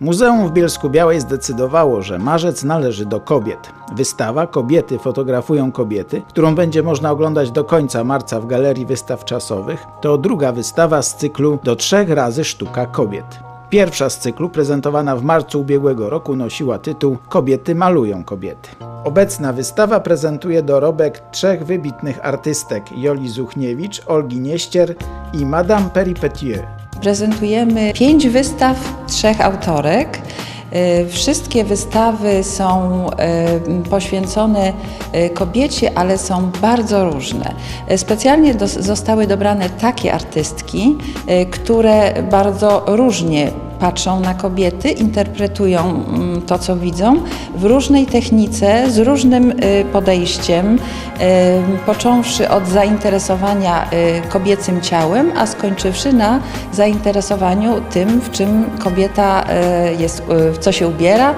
Muzeum w Bielsku Białej zdecydowało, że marzec należy do kobiet. Wystawa Kobiety fotografują kobiety, którą będzie można oglądać do końca marca w Galerii Wystaw Czasowych, to druga wystawa z cyklu Do trzech razy sztuka kobiet. Pierwsza z cyklu, prezentowana w marcu ubiegłego roku, nosiła tytuł Kobiety malują kobiety. Obecna wystawa prezentuje dorobek trzech wybitnych artystek Joli Zuchniewicz, Olgi Nieścier i Madame Peripetier. Prezentujemy pięć wystaw trzech autorek. Y, Wszystkie wystawy są y, poświęcone y, kobiecie, ale są bardzo różne. Specjalnie zostały dobrane takie artystki, które bardzo różnie patrzą na kobiety, interpretują mm, to, co widzą w różnej technice, z różnym y, podejściem, y, począwszy od zainteresowania y, kobiecym ciałem, a skończywszy na zainteresowaniu tym, w czym kobieta jest, w co się ubiera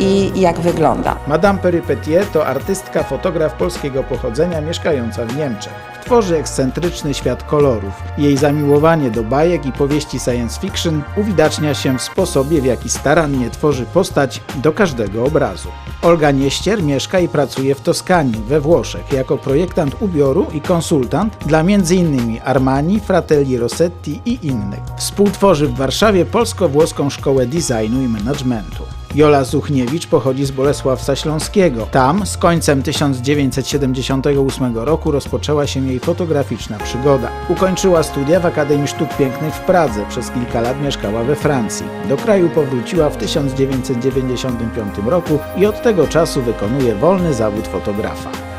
i jak wygląda. Madame Peripetier to artystka, fotograf polskiego pochodzenia mieszkająca w Niemczech. Tworzy ekscentryczny świat kolorów. Jej zamiłowanie do bajek i powieści science fiction uwidacznia się w sposobie, w jaki starannie tworzy postać do każdego obrazu. Olga Nieścier mieszka i pracuje w Toskanii, we Włoszech, jako projektant ubioru i konsultant dla m.in. Armani, Fratelli Rossetti i innych. Współtworzy w Warszawie polsko-włoską szkołę designu i managementu. Jola Zuchniewicz pochodzi z Bolesławca Śląskiego. Tam z końcem 1978 roku rozpoczęła się jej fotograficzna przygoda. Ukończyła studia w Akademii Sztuk Pięknych w Pradze, przez kilka lat mieszkała we Francji. Do kraju powróciła w 1995 roku i od tego czasu wykonuje wolny zawód fotografa.